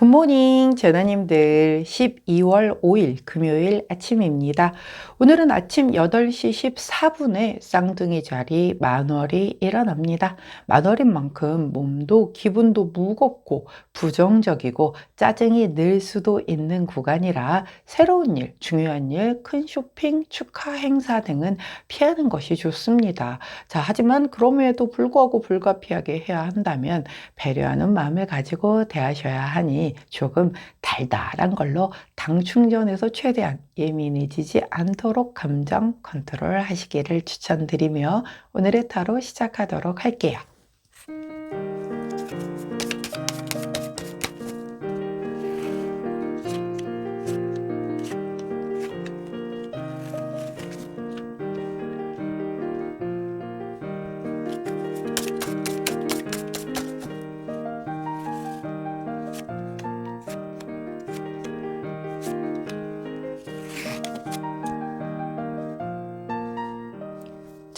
굿모닝 재나님들 12월 5일 금요일 아침입니다. 오늘은 아침 8시 14분에 쌍둥이 자리 만월이 일어납니다. 만월인 만큼 몸도 기분도 무겁고 부정적이고 짜증이 늘 수도 있는 구간이라 새로운 일, 중요한 일, 큰 쇼핑, 축하 행사 등은 피하는 것이 좋습니다. 자, 하지만 그럼에도 불구하고 불가피하게 해야 한다면 배려하는 마음을 가지고 대하셔야 하니 조금 달달한 걸로 당 충전해서 최대한 예민해지지 않도록 감정 컨트롤 하시기를 추천드리며 오늘의 타로 시작하도록 할게요.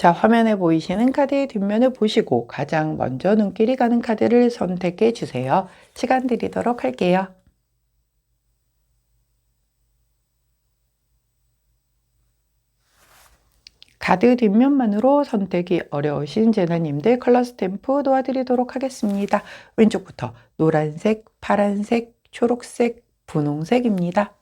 자, 화면에 보이시는 카드의 뒷면을 보시고 가장 먼저 눈길이 가는 카드를 선택해 주세요. 시간 드리도록 할게요. 카드 뒷면만으로 선택이 어려우신 제나님들 컬러 스탬프 도와드리도록 하겠습니다. 왼쪽부터 노란색, 파란색, 초록색, 분홍색입니다.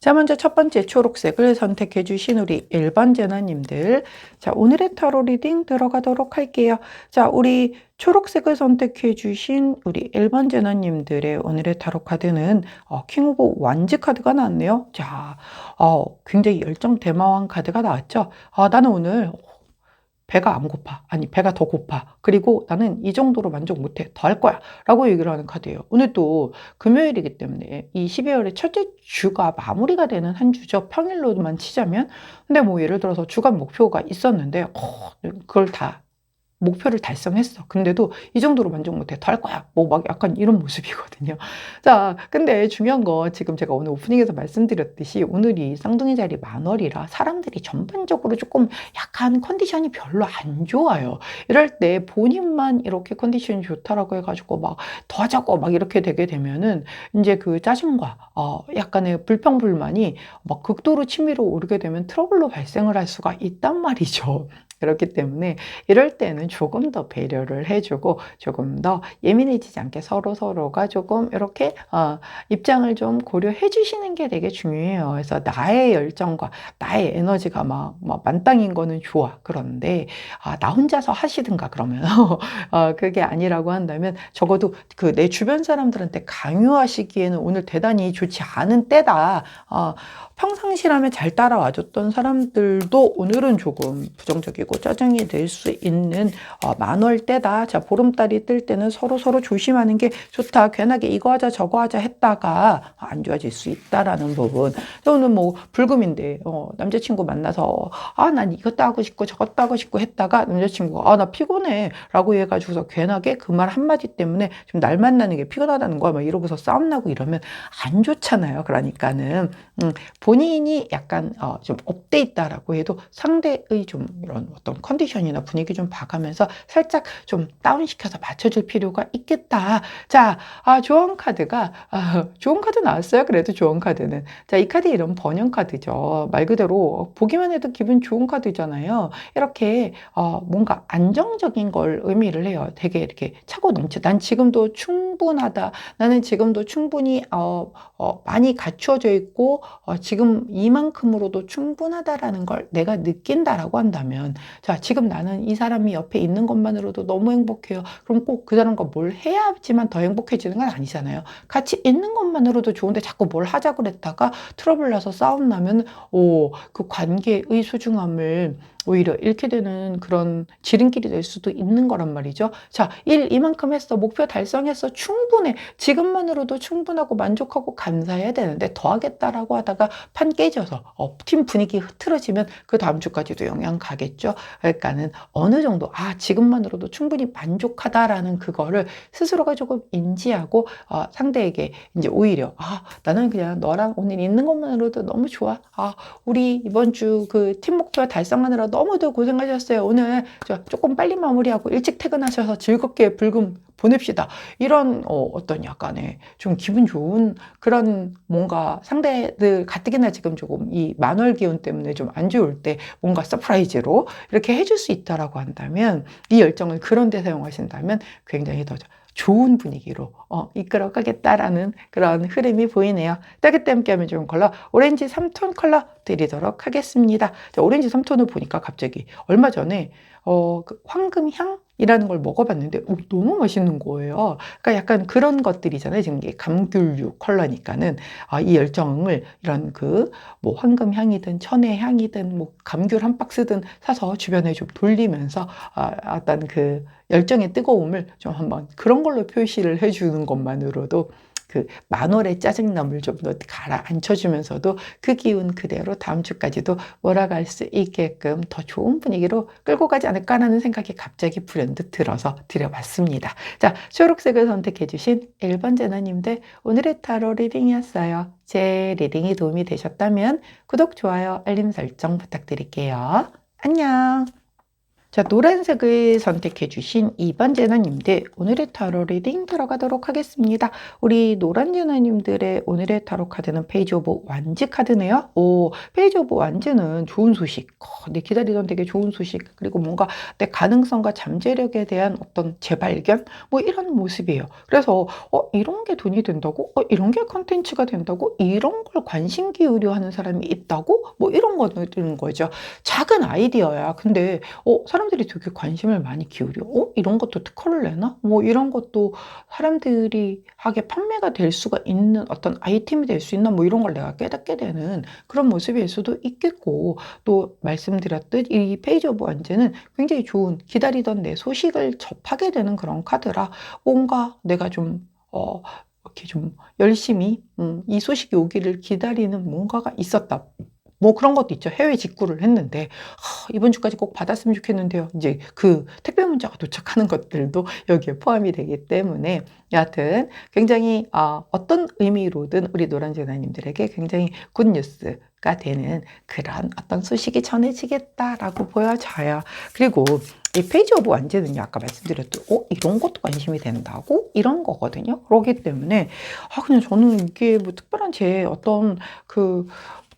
자, 먼저 첫 번째 초록색을 선택해 주신 우리 1번 제나님들. 자, 오늘의 타로 리딩 들어가도록 할게요. 자, 우리 초록색을 선택해 주신 우리 1번 제나님들의 오늘의 타로 카드는 어, 킹 오브 완즈 카드가 나왔네요. 자, 어, 굉장히 열정 대마왕 카드가 나왔죠. 아, 나는 오늘 배가 안 고파. 아니, 배가 더 고파. 그리고 나는 이 정도로 만족 못해. 더 할 거야. 라고 얘기를 하는 카드예요. 오늘 또 금요일이기 때문에 이 12월의 첫째 주가 마무리가 되는 한 주죠. 평일로만 치자면. 근데 뭐 예를 들어서 주간 목표가 있었는데, 어, 그걸 다 목표를 달성했어. 근데도 이 정도로 만족 못해. 더 할 거야. 뭐 막 약간 이런 모습이거든요. 자, 근데 중요한 거 지금 제가 오늘 오프닝에서 말씀드렸듯이 오늘이 쌍둥이 자리 만월이라 사람들이 전반적으로 조금 약간 컨디션이 별로 안 좋아요. 이럴 때 본인만 이렇게 컨디션이 좋다라고 해가지고 막 더 하자고 막 이렇게 되게 되면은 이제 그 짜증과 어 약간의 불평불만이 막 극도로 치밀어 오르게 되면 트러블로 발생을 할 수가 있단 말이죠. 그렇기 때문에 이럴 때는 조금 더 배려를 해주고 조금 더 예민해지지 않게 서로 서로가 조금 이렇게 어, 입장을 좀 고려해 주시는 게 되게 중요해요. 그래서 나의 열정과 나의 에너지가 막, 막 만땅인 거는 좋아. 그런데 아, 나 혼자서 하시든가 그러면 어, 그게 아니라고 한다면 적어도 그 내 주변 사람들한테 강요하시기에는 오늘 대단히 좋지 않은 때다. 어, 평상시라면 잘 따라와줬던 사람들도 오늘은 조금 부정적이고 짜증이 낼 수 있는 어, 만월 때다. 자, 보름달이 뜰 때는 서로 서로 조심하는 게 좋다. 괜하게 이거 하자 저거 하자 했다가 안 좋아질 수 있다라는 부분. 오늘 뭐 불금인데 어, 남자친구 만나서 아 난 이것도 하고 싶고 저것도 하고 싶고 했다가 남자친구가 아 나 피곤해 라고 해가지고서 괜하게 그 말 한마디 때문에 지금 날 만나는 게 피곤하다는 거야 막 이러고서 싸움 나고 이러면 안 좋잖아요. 그러니까는 음, 본인이 약간 어, 좀 업돼 있다라고 해도 상대의 좀 이런 어떤 컨디션이나 분위기 좀 봐가면서 살짝 좀 다운시켜서 맞춰줄 필요가 있겠다. 자, 아, 조언 카드가 아, 좋은 카드 나왔어요. 그래도 조언 카드는 자, 이 카드 이런 번영 카드죠. 말 그대로 보기만 해도 기분 좋은 카드잖아요. 이렇게 어, 뭔가 안정적인 걸 의미를 해요. 되게 이렇게 차고 넘쳐. 난 지금도 충분하다. 나는 지금도 충분히 어, 어, 많이 갖추어져 있고 어, 지금 이만큼으로도 충분하다라는 걸 내가 느낀다라고 한다면 자 지금 나는 이 사람이 옆에 있는 것만으로도 너무 행복해요. 그럼 꼭 그 사람과 뭘 해야지만 더 행복해지는 건 아니잖아요. 같이 있는 것만으로도 좋은데 자꾸 뭘 하자고 그랬다가 트러블 나서 싸움 나면 오 그 관계의 소중함을 오히려 잃게 되는 그런 지름길이 될 수도 있는 거란 말이죠. 자, 일 이만큼 했어. 목표 달성했어. 충분해. 지금만으로도 충분하고 만족하고 감사해야 되는데 더 하겠다라고 하다가 판 깨져서 어, 팀 분위기 흐트러지면 그 다음 주까지도 영향 가겠죠. 그러니까는 어느 정도 아, 지금만으로도 충분히 만족하다라는 그거를 스스로가 조금 인지하고 어, 상대에게 이제 오히려 아, 나는 그냥 너랑 오늘 있는 것만으로도 너무 좋아. 아, 우리 이번 주 그 팀 목표 달성하느라 너 무도 고생하셨어요. 오늘 저 조금 빨리 마무리하고 일찍 퇴근하셔서 즐겁게 불금 보냅시다. 이런 어, 어떤 약간의 좀 기분 좋은 그런 뭔가 상대들 가뜩이나 지금 조금 이 만월 기운 때문에 좀 안 좋을 때 뭔가 서프라이즈로 이렇게 해줄 수 있다라고 한다면 이 열정을 그런 데 사용하신다면 굉장히 더 좋은 분위기로 어, 이끌어 가겠다라는 그런 흐름이 보이네요. 따뜻 때 함께하면 좋은 컬러 오렌지 3톤 컬러 드리도록 하겠습니다. 자, 오렌지 3톤을 보니까 갑자기 얼마 전에 어, 그 황금향 이라는 걸 먹어봤는데 오, 너무 맛있는 거예요. 그러니까 약간 그런 것들이잖아요. 지금 이게 감귤류 컬러니까는 아, 이 열정을 이런 그 뭐 황금 향이든 천혜향이든 뭐 감귤 한 박스든 사서 주변에 좀 돌리면서 아, 어떤 그 열정의 뜨거움을 좀 한번 그런 걸로 표시를 해주는 것만으로도 그 만월의 짜증남을 좀 더 가라앉혀주면서도 그 기운 그대로 다음 주까지도 몰아갈 수 있게끔 더 좋은 분위기로 끌고 가지 않을까라는 생각이 갑자기 불현듯 들어서 드려봤습니다. 자, 초록색을 선택해주신 1번 제나님들 오늘의 타로 리딩이었어요. 제 리딩이 도움이 되셨다면 구독, 좋아요, 알림 설정 부탁드릴게요. 안녕! 자, 노란색을 선택해 주신 2번 제나님들 오늘의 타로 리딩 들어가도록 하겠습니다. 우리 노란 제나님들의 오늘의 타로 카드는 페이지 오브 완즈 카드네요. 오, 페이지 오브 완즈는 좋은 소식, 어, 내 기다리던 되게 좋은 소식, 그리고 뭔가 내 가능성과 잠재력에 대한 어떤 재발견, 뭐 이런 모습이에요. 그래서 어, 이런 게 돈이 된다고? 어, 이런 게 컨텐츠가 된다고? 이런 걸 관심 기울여 하는 사람이 있다고? 뭐 이런 거는 거죠. 작은 아이디어야. 근데 어, 사람 들이 되게 관심을 많이 기울여. 어? 이런 것도 특허를 내나? 뭐 이런 것도 사람들이 하게 판매가 될 수가 있는 어떤 아이템이 될 수 있나? 뭐 이런 걸 내가 깨닫게 되는 그런 모습일 수도 있겠고 또 말씀드렸듯 이 페이지 오브 완제는 굉장히 좋은 기다리던 내 소식을 접하게 되는 그런 카드라 뭔가 내가 좀 어, 이렇게 좀 열심히 음, 이 소식이 오기를 기다리는 뭔가가 있었다. 뭐 그런 것도 있죠. 해외 직구를 했는데 하, 이번 주까지 꼭 받았으면 좋겠는데요. 이제 그 택배 문자가 도착하는 것들도 여기에 포함이 되기 때문에 여하튼 굉장히 어, 어떤 의미로든 우리 노란제나님들에게 굉장히 굿뉴스 가 되는 그런 어떤 소식이 전해지겠다라고 보여져요. 그리고 이 페이지 오브 완제는요, 아까 말씀드렸듯, 어, 이런 것도 관심이 된다고? 이런 거거든요. 그렇기 때문에, 아, 그냥 저는 이게 뭐 특별한 제 어떤 그,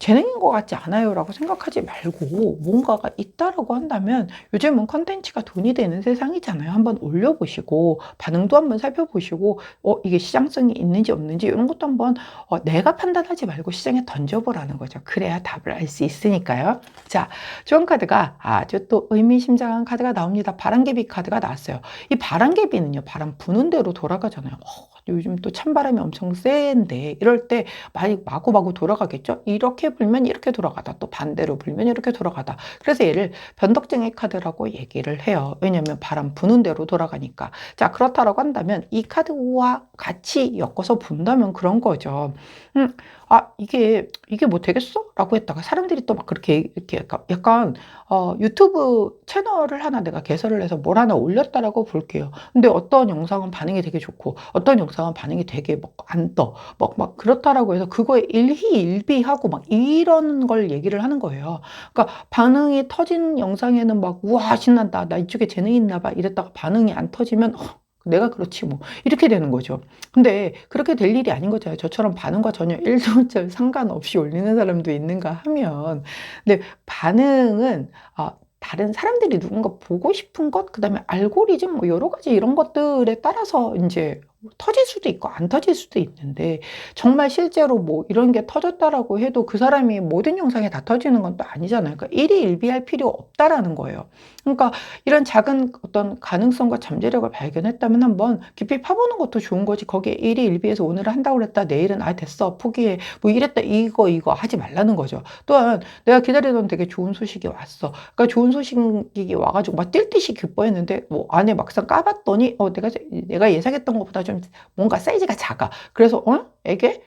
재능인 것 같지 않아요 라고 생각하지 말고 뭔가가 있다라고 한다면 요즘은 컨텐츠가 돈이 되는 세상이잖아요. 한번 올려보시고 반응도 한번 살펴보시고 어 이게 시장성이 있는지 없는지 이런 것도 한번 어, 내가 판단하지 말고 시장에 던져보라는 거죠. 그래야 답을 알 수 있으니까요. 자, 좋은 카드가 아주 또 의미심장한 카드가 나옵니다. 바람개비 카드가 나왔어요. 이 바람개비는요. 바람 부는 대로 돌아가잖아요. 어, 요즘 또 찬바람이 엄청 센데 이럴 때 많이 마구마구 돌아가겠죠? 이렇게 불면 이렇게 돌아가다 또 반대로 불면 이렇게 돌아가다. 그래서 얘를 변덕쟁이 카드라고 얘기를 해요. 왜냐하면 바람 부는 대로 돌아가니까. 자 그렇다라고 한다면 이 카드와 같이 엮어서 본다면 그런 거죠 음, 아 이게 이게 뭐 되겠어? 라고 했다가 사람들이 또 막 그렇게 이렇게 약간, 어, 유튜브 채널을 하나 내가 개설을 해서 뭘 하나 올렸다라고 볼게요. 근데 어떤 영상은 반응이 되게 좋고 어떤 영상은 반응이 되게 막 안 떠. 막, 막 그렇다라고 해서 그거에 일희일비하고 막 이런 걸 얘기를 하는 거예요. 그러니까 반응이 터진 영상에는 막 우와 신난다. 나 이쪽에 재능이 있나 봐. 이랬다가 반응이 안 터지면 어, 내가 그렇지 뭐 이렇게 되는 거죠. 근데 그렇게 될 일이 아닌 거잖아요. 저처럼 반응과 전혀 일도절 상관없이 올리는 사람도 있는가 하면 근데 반응은 아, 다른 사람들이 누군가 보고 싶은 것, 그 다음에 알고리즘, 뭐 여러 가지 이런 것들에 따라서 이제 터질 수도 있고 안 터질 수도 있는데 정말 실제로 뭐 이런 게 터졌다라고 해도 그 사람이 모든 영상에 다 터지는 건 또 아니잖아요. 그러니까 일희일비할 필요 없다라는 거예요. 그러니까 이런 작은 어떤 가능성과 잠재력을 발견했다면 한번 깊이 파보는 것도 좋은 거지. 거기에 일희일비해서 오늘 한다고 그랬다. 내일은 아 됐어. 포기해. 뭐 이랬다. 이거 이거 하지 말라는 거죠. 또한 내가 기다리던 되게 좋은 소식이 왔어. 그러니까 좋은 소식이 와가지고 막 뛸 듯이 기뻐했는데 뭐 안에 막상 까봤더니 어 내가 내가 예상했던 것보다 좀 뭔가 사이즈가 작아. 그래서 어? 에게?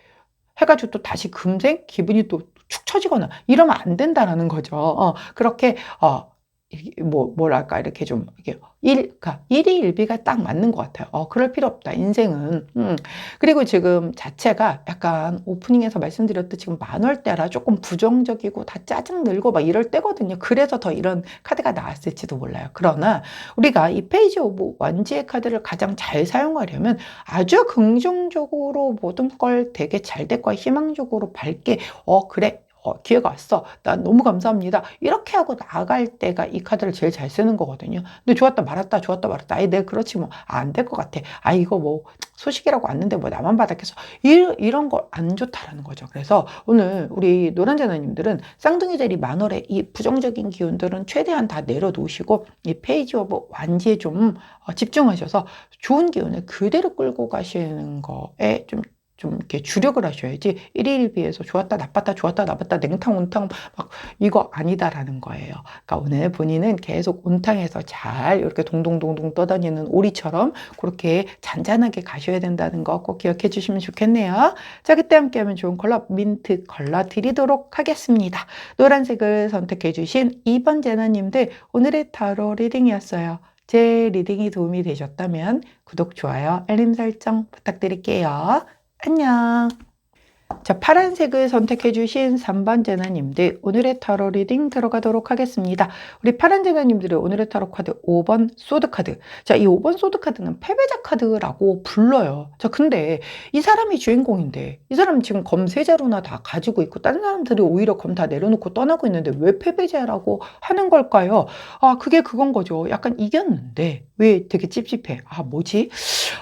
해가지고 또 다시 금생 기분이 또 축 처지거나 이러면 안 된다라는 거죠. 어, 그렇게 어, 이게 뭐 뭐랄까 이렇게 좀 이게 일, 그러니까 일희일비가 딱 맞는 것 같아요. 어, 그럴 필요 없다. 인생은. 음. 그리고 지금 자체가 약간 오프닝에서 말씀드렸듯 지금 만월대라 조금 부정적이고 다 짜증 늘고 막 이럴 때거든요. 그래서 더 이런 카드가 나왔을지도 몰라요. 그러나 우리가 이 페이지 오브 완지의 카드를 가장 잘 사용하려면 아주 긍정적으로 모든 걸 되게 잘 될 거야. 희망적으로 밝게 어 그래 어, 기회가 왔어. 난 너무 감사합니다. 이렇게 하고 나갈 때가 이 카드를 제일 잘 쓰는 거거든요. 근데 좋았다 말았다 좋았다 말았다. 아이 내가 그렇지 뭐 안 될 것 같아. 아 이거 뭐 소식이라고 왔는데 뭐 나만 받았겠어. 이, 이런 거안 좋다라는 거죠. 그래서 오늘 우리 노란자나님들은 쌍둥이 자리 만월의 이 부정적인 기운들은 최대한 다 내려놓으시고 이 페이지 오브 완지에 좀 어, 집중하셔서 좋은 기운을 그대로 끌고 가시는 거에 좀 좀 이렇게 주력을 하셔야지 일일비해서 좋았다 나빴다 좋았다 나빴다 냉탕 온탕 막 이거 아니다라는 거예요. 그러니까 오늘 본인은 계속 온탕에서 잘 이렇게 동동동동 떠다니는 오리처럼 그렇게 잔잔하게 가셔야 된다는 거 꼭 기억해 주시면 좋겠네요. 자 그때 함께하면 좋은 컬러 민트 컬러 드리도록 하겠습니다. 노란색을 선택해 주신 2번 제나님들 오늘의 타로 리딩이었어요. 제 리딩이 도움이 되셨다면 구독, 좋아요, 알림 설정 부탁드릴게요. 안녕. 자, 파란색을 선택해 주신 3번 제나님들 오늘의 타로 리딩 들어가도록 하겠습니다. 우리 파란 제나님들의 오늘의 타로 카드 5번 소드 카드. 자, 이 5번 소드 카드는 패배자 카드라고 불러요. 자, 근데 이 사람이 주인공인데 이 사람 지금 검 세 자루나 다 가지고 있고 다른 사람들이 오히려 검 다 내려놓고 떠나고 있는데 왜 패배자라고 하는 걸까요? 아, 그게 그건 거죠. 약간 이겼는데 왜 되게 찝찝해? 아, 뭐지?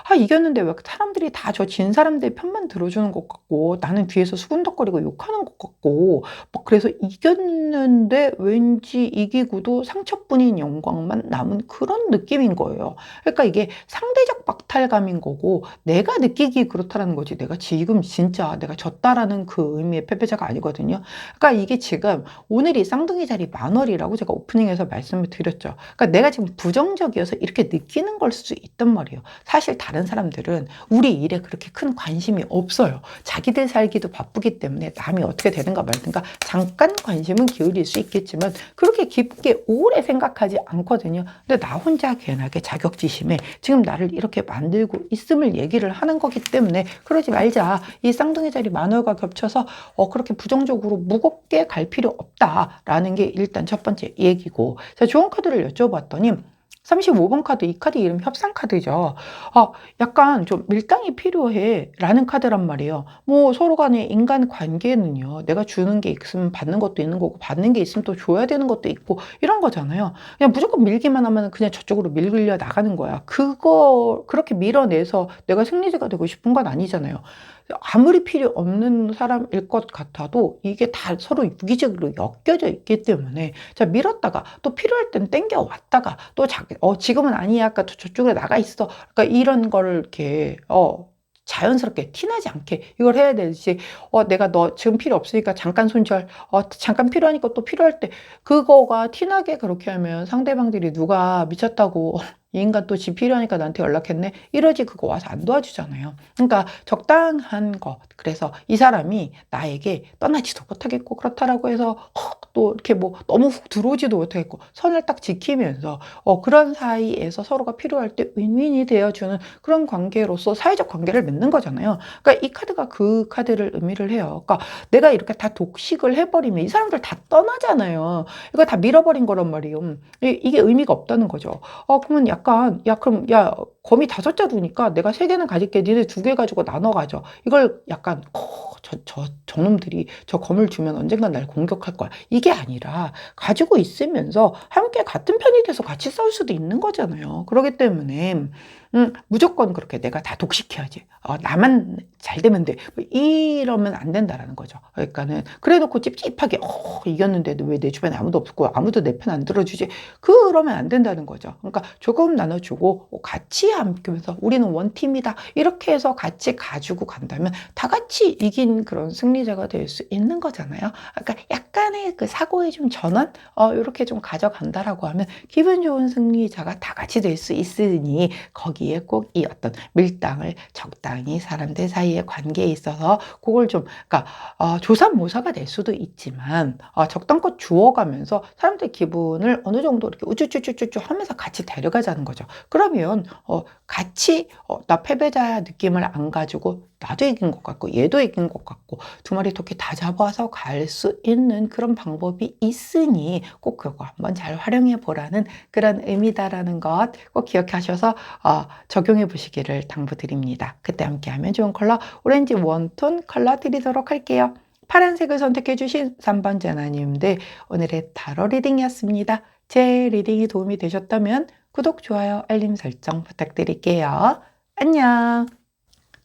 아, 이겼는데 왜 사람들이 다 저 진 사람들 편만 들어주는 것 같고 나는 뒤에서 수근덕거리고 욕하는 것 같고 막 그래서 이겼는데 왠지 이기고도 상처뿐인 영광만 남은 그런 느낌인 거예요. 그러니까 이게 상대적 박탈감인 거고 내가 느끼기 그렇다라는 거지 내가 지금 진짜 내가 졌다라는 그 의미의 패배자가 아니거든요. 그러니까 이게 지금 오늘이 쌍둥이 자리 만월이라고 제가 오프닝에서 말씀을 드렸죠. 그러니까 내가 지금 부정적이어서 이렇게 느끼는 걸 수도 있단 말이에요. 사실 다른 사람들은 우리 일에 그렇게 큰 관심이 없어요. 자기들 살기 도 바쁘기 때문에 남이 어떻게 되는가 말든가 잠깐 관심은 기울일 수 있겠지만 그렇게 깊게 오래 생각하지 않거든요. 근데 나 혼자 괜하게 자격지심에 지금 나를 이렇게 만들고 있음을 얘기를 하는 거기 때문에 그러지 말자. 이 쌍둥이 자리 만월과 겹쳐서 어, 그렇게 부정적으로 무겁게 갈 필요 없다라는 게 일단 첫 번째 얘기고. 자, 좋은 카드를 여쭤봤더니 35번 카드, 이 카드 이름 협상 카드죠. 아, 약간 좀 밀당이 필요해. 라는 카드란 말이에요. 뭐 서로 간의 인간 관계는요. 내가 주는 게 있으면 받는 것도 있는 거고, 받는 게 있으면 또 줘야 되는 것도 있고, 이런 거잖아요. 그냥 무조건 밀기만 하면 그냥 저쪽으로 밀려 나가는 거야. 그거, 그렇게 밀어내서 내가 승리자가 되고 싶은 건 아니잖아요. 아무리 필요 없는 사람일 것 같아도 이게 다 서로 유기적으로 엮여져 있기 때문에 자 밀었다가 또 필요할 땐 땡겨 왔다가 또 자기 어 지금은 아니야 아까 또 저쪽에 나가 있어 그러니까 이런 거를 이렇게 어 자연스럽게 티나지 않게 이걸 해야 되지. 어, 내가 너 지금 필요 없으니까 잠깐 손절. 어, 잠깐 필요하니까 또 필요할 때 그거가 티나게 그렇게 하면 상대방들이 누가 미쳤다고 이 인간 또 집 필요하니까 나한테 연락했네. 이러지 그거 와서 안 도와주잖아요. 그러니까 적당한 것. 그래서 이 사람이 나에게 떠나지도 못하겠고 그렇다라고 해서 어, 또 이렇게 뭐 너무 훅 들어오지도 못하겠고 선을 딱 지키면서 어, 그런 사이에서 서로가 필요할 때 윈윈이 되어주는 그런 관계로서 사회적 관계를 맺는 거잖아요. 그러니까 이 카드가 그 카드를 의미를 해요. 그러니까 내가 이렇게 다 독식을 해버리면 이 사람들 다 떠나잖아요. 이거 다 밀어버린 거란 말이에요. 이게 의미가 없다는 거죠. 어, 그러면 약간 야 그럼 야 검이 다섯 자루니까 내가 세 개는 가질게 니네 두 개 가지고 나눠 가져. 이걸 약간 어, 저, 저, 저놈들이 저 검을 주면 언젠간 날 공격할 거야. 이게 아니라 가지고 있으면서 함께 같은 편이 돼서 같이 싸울 수도 있는 거잖아요. 그렇기 때문에 음, 무조건 그렇게 내가 다 독식해야지. 어, 나만 잘 되면 돼. 뭐 이러면 안 된다라는 거죠. 그러니까는 그래 놓고 찝찝하게 어, 이겼는데도 왜 내 주변에 아무도 없고 아무도 내 편 안 들어주지? 그러면 안 된다는 거죠. 그러니까 조금 나눠주고 어, 같이 함께면서 우리는 원팀이다. 이렇게 해서 같이 가지고 간다면 다 같이 이긴 그런 승리자가 될 수 있는 거잖아요. 그러니까 약간의 그 사고의 좀 전환 어, 이렇게 좀 가져간다라고 하면 기분 좋은 승리자가 다 같이 될 수 있으니 거기 에 꼭 이 어떤 밀당을 적당히 사람들 사이의 관계에 있어서 그걸 좀 그러니까 어, 조삼모사가 될 수도 있지만 어, 적당껏 주어가면서 사람들 기분을 어느 정도 이렇게 우쭈쭈쭈쭈 하면서 같이 데려가자는 거죠. 그러면 어, 같이 어, 나 패배자야 느낌을 안 가지고 나도 이긴 것 같고 얘도 이긴 것 같고 두 마리 토끼 다 잡아서 갈 수 있는 그런 방법이 있으니 꼭 그거 한번 잘 활용해 보라는 그런 의미다라는 것 꼭 기억하셔서 어, 적용해 보시기를 당부드립니다. 그때 함께하면 좋은 컬러 오렌지 원톤 컬러 드리도록 할게요. 파란색을 선택해 주신 3번 제나님들 오늘의 타로 리딩이었습니다. 제 리딩이 도움이 되셨다면 구독, 좋아요, 알림 설정 부탁드릴게요. 안녕!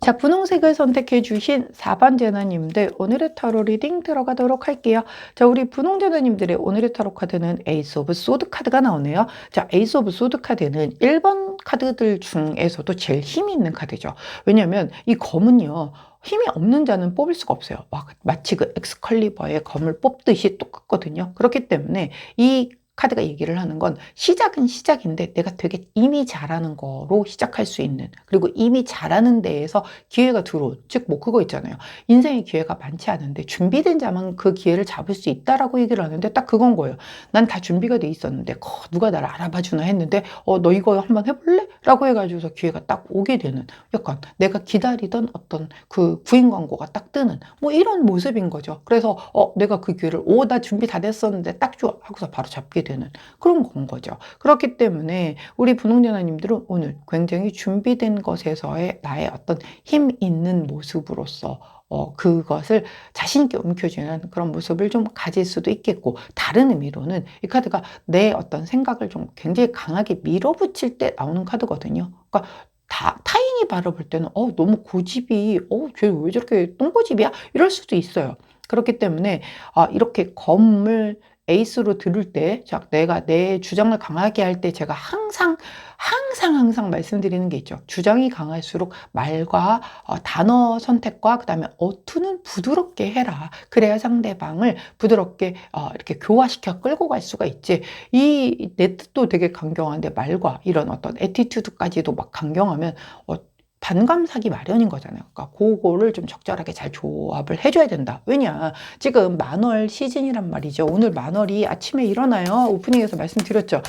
자, 분홍색을 선택해 주신 4번 제나님들 오늘의 타로 리딩 들어가도록 할게요. 자, 우리 분홍 제나님들의 오늘의 타로 카드는 에이스 오브 소드 카드가 나오네요. 자, 에이스 오브 소드 카드는 1번 카드들 중에서도 제일 힘이 있는 카드죠. 왜냐면 이 검은요. 힘이 없는 자는 뽑을 수가 없어요. 막 마치 그 엑스컬리버의 검을 뽑듯이 똑같거든요. 그렇기 때문에 이 카드가 얘기를 하는 건 시작은 시작인데 내가 되게 이미 잘하는 거로 시작할 수 있는 그리고 이미 잘하는 데에서 기회가 들어온 즉 뭐 그거 있잖아요. 인생의 기회가 많지 않은데 준비된 자만 그 기회를 잡을 수 있다라고 얘기를 하는데 딱 그건 거예요. 난 다 준비가 돼 있었는데 거, 누가 나를 알아봐 주나 했는데 어 너 이거 한번 해볼래? 라고 해가지고서 기회가 딱 오게 되는 약간 내가 기다리던 어떤 그 구인 광고가 딱 뜨는 뭐 이런 모습인 거죠. 그래서 어 내가 그 기회를 오 나 준비 다 됐었는데 딱 좋아 하고서 바로 잡게 되는 그런 건 거죠. 그렇기 때문에 우리 분홍전화님들은 오늘 굉장히 준비된 것에서의 나의 어떤 힘 있는 모습으로서 어, 그것을 자신있게 움켜쥐는 그런 모습을 좀 가질 수도 있겠고, 다른 의미로는 이 카드가 내 어떤 생각을 좀 굉장히 강하게 밀어붙일 때 나오는 카드거든요. 그러니까 다, 타인이 바라볼 때는, 어, 너무 고집이, 어, 쟤 왜 저렇게 똥고집이야? 이럴 수도 있어요. 그렇기 때문에, 아, 이렇게 검을 에이스로 들을 때, 자, 내가 내 주장을 강하게 할 때 제가 항상, 항상, 항상 말씀드리는 게 있죠. 주장이 강할수록 말과 어, 단어 선택과 그 다음에 어투는 부드럽게 해라. 그래야 상대방을 부드럽게 어, 이렇게 교화시켜 끌고 갈 수가 있지. 이 내 뜻도 되게 강경한데 말과 이런 어떤 에티튜드까지도 막 강경하면 어, 반감 사기 마련인 거잖아요. 그러니까 그거를 좀 적절하게 잘 조합을 해줘야 된다. 왜냐? 지금 만월 시즌이란 말이죠. 오늘 만월이 아침에 일어나요. 오프닝에서 말씀드렸죠.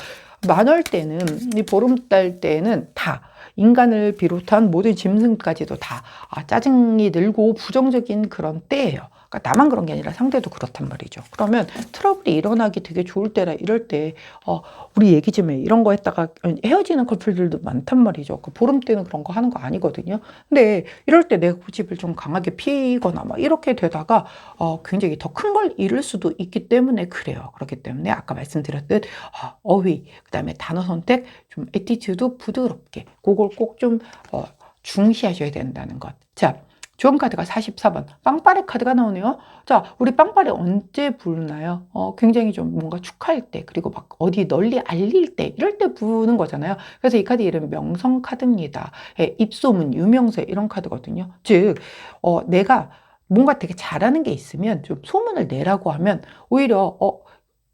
만월 때는, 이 보름달 때는 다 인간을 비롯한 모든 짐승까지도 다 아, 짜증이 늘고 부정적인 그런 때예요. 그러니까 나만 그런 게 아니라 상대도 그렇단 말이죠. 그러면 트러블이 일어나기 되게 좋을 때라 이럴 때 어, 우리 얘기 좀 해. 이런 거 했다가 헤어지는 커플들도 많단 말이죠. 그 보름 때는 그런 거 하는 거 아니거든요. 근데 이럴 때 내 고집을 좀 강하게 피거나 막 이렇게 되다가 어, 굉장히 더 큰 걸 잃을 수도 있기 때문에 그래요. 그렇기 때문에 아까 말씀드렸듯 어, 어휘, 그 다음에 단어 선택, 좀 에티튜드 부드럽게 그걸 꼭좀 어, 중시하셔야 된다는 것. 자, 좋은 카드가 44번. 빵빠레 카드가 나오네요. 자, 우리 빵빠레 언제 부르나요? 어, 굉장히 좀 뭔가 축하할 때, 그리고 막 어디 널리 알릴 때, 이럴 때 부는 거잖아요. 그래서 이 카드 이름 명성 카드입니다. 예, 입소문, 유명세 이런 카드거든요. 즉, 어, 내가 뭔가 되게 잘하는 게 있으면 좀 소문을 내라고 하면 오히려 어,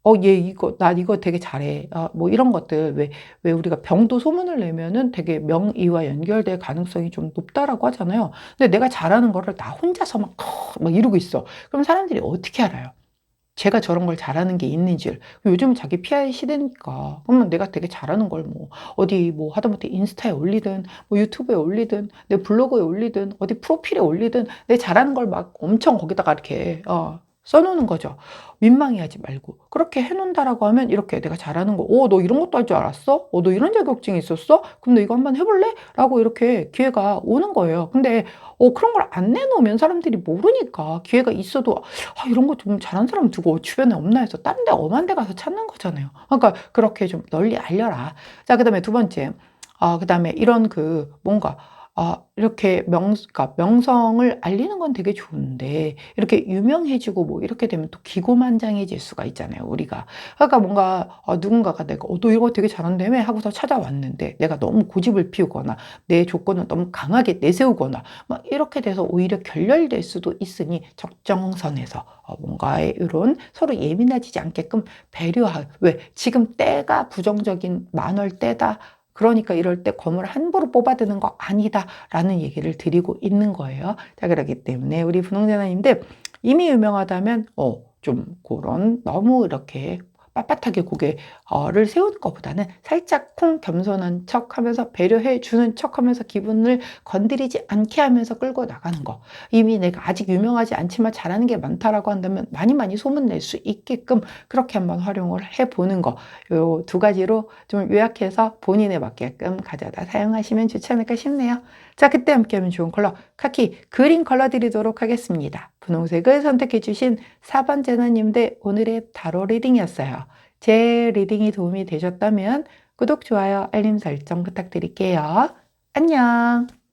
어, 얘 이거, 나 이거 되게 잘해. 아, 뭐 이런 것들. 왜, 왜 우리가 병도 소문을 내면은 되게 명의와 연결될 가능성이 좀 높다라고 하잖아요. 근데 내가 잘하는 거를 나 혼자서 막, 막 이러고 있어. 그럼 사람들이 어떻게 알아요? 제가 저런 걸 잘하는 게 있는지를. 요즘은 자기 PR 시대니까. 그러면 내가 되게 잘하는 걸 뭐, 어디 뭐 하다못해 인스타에 올리든, 뭐 유튜브에 올리든, 내 블로그에 올리든, 어디 프로필에 올리든, 내 잘하는 걸 막 엄청 거기다가 이렇게, 어, 써놓는 거죠. 민망해 하지 말고. 그렇게 해놓는다라고 하면 이렇게 내가 잘하는 거, 오, 너 이런 것도 할 줄 알았어? 어, 너 이런 자격증이 있었어? 그럼 너 이거 한번 해볼래? 라고 이렇게 기회가 오는 거예요. 근데, 어, 그런 걸 안 내놓으면 사람들이 모르니까 기회가 있어도, 아, 이런 거 좀 잘하는 사람 두고 주변에 없나 해서 다른 데 엄한 데 가서 찾는 거잖아요. 그러니까 그렇게 좀 널리 알려라. 자, 그 다음에 두 번째. 아, 그다음에 이런 그 뭔가 아, 이렇게 명, 그러니까 명성을 알리는 건 되게 좋은데 이렇게 유명해지고 뭐 이렇게 되면 또 기고만장해질 수가 있잖아요, 우리가. 그러니까 뭔가 아, 누군가가 내가 어, 너 이거 되게 잘한다며 하고서 찾아왔는데 내가 너무 고집을 피우거나 내 조건을 너무 강하게 내세우거나 막 이렇게 돼서 오히려 결렬될 수도 있으니 적정선에서 어, 뭔가의 이런 서로 예민해지지 않게끔 배려할 왜 지금 때가 부정적인 만월 때다. 그러니까 이럴 때 검을 함부로 뽑아드는 거 아니다라는 얘기를 드리고 있는 거예요. 자, 그렇기 때문에 우리 분홍대나님들 이미 유명하다면 어, 좀 그런 너무 이렇게 빳빳하게 고개를 세우는 것보다는 살짝 쿵 겸손한 척 하면서 배려해 주는 척 하면서 기분을 건드리지 않게 하면서 끌고 나가는 거. 이미 내가 아직 유명하지 않지만 잘하는 게 많다라고 한다면 많이 많이 소문낼 수 있게끔 그렇게 한번 활용을 해보는 거. 요 두 가지로 좀 요약해서 본인에 맞게끔 가져다 사용하시면 좋지 않을까 싶네요. 자, 그때 함께 하면 좋은 컬러 카키 그린 컬러 드리도록 하겠습니다. 분홍색을 선택해 주신 4번 제너님들 오늘의 타로 리딩이었어요. 제 리딩이 도움이 되셨다면 구독, 좋아요, 알림 설정 부탁드릴게요. 안녕!